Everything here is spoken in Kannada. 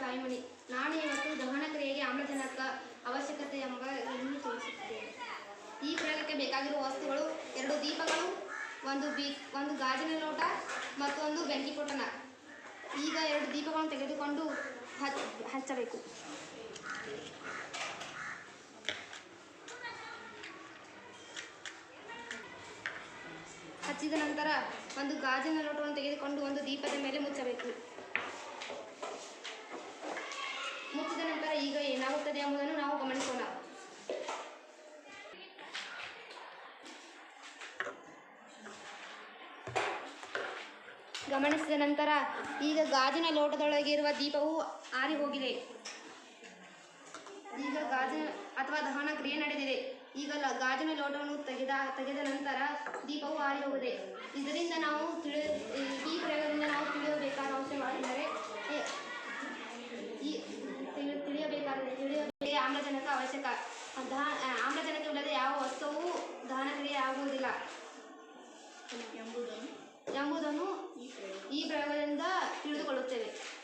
ಬಾಯಿಮಣಿ ನಾನು ಇವತ್ತು ದಹನ ಕ್ರಿಯೆಗೆ ಆಮ್ಲಜನಕ ಅವಶ್ಯಕತೆ ಎಂಬ ತೋರಿಸುತ್ತೇನೆ ಈ ಪ್ರಯೋಗಕ್ಕೆ ಬೇಕಾಗಿರುವ ವಸ್ತುಗಳು ಎರಡು ದೀಪಗಳು, ಒಂದು ಬೀ, ಒಂದು ಗಾಜಿನ ಲೋಟ ಮತ್ತೊಂದು ಒಂದು ಬೆಂಕಿ ಪೊಟ್ಟಣ ಈಗ ಎರಡು ದೀಪಗಳನ್ನು ತೆಗೆದುಕೊಂಡು ಹಚ್, ಹಚ್ಚಬೇಕು. ಹಚ್ಚಿದ ನಂತರ ಒಂದು ಗಾಜಿನ ಲೋಟವನ್ನು ತೆಗೆದುಕೊಂಡು ಒಂದು ದೀಪದ ಮೇಲೆ ಮುಚ್ಚಬೇಕು ಮುಚ್ಚಿದ ನಂತರ ಈಗ ಏನಾಗುತ್ತದೆ ಎಂಬುದನ್ನು ನಾವು ಗಮನಿಸೋಣ. ಗಮನಿಸಿದ ನಂತರ ಈಗ ಗಾಜಿನ ಲೋಟದೊಳಗೆ ಇರುವ ದೀಪವು ಆರಿ ಹೋಗಿದೆ. ಈಗ ಗಾಜಿನ ಅಥವಾ ದಹನ ಕ್ರಿಯೆ ನಡೆದಿದೆ. ಈಗ ಗಾಜಿನ ಲೋಟವನ್ನು ತೆಗೆದ ತೆಗೆದ ನಂತರ ದೀಪವು ಆರಿ ಹೋಗಿದೆ. ಇದರಿಂದ ನಾವು ಆಮ್ಲಜನಕ ಅವಶ್ಯಕ. ಆಮ್ಲಜನಕ ಆಮ್ಲಜನಕವಿಲ್ಲದೆ ಯಾವ ವಸ್ತುವು ದಹನಕ್ರಿಯೆ ಆಗುವುದಿಲ್ಲ. ಎಂಬುದನ್ನು ಈ ಪ್ರಯೋಗದಿಂದ ತಿಳಿದುಕೊಳ್ಳುತ್ತೇವೆ.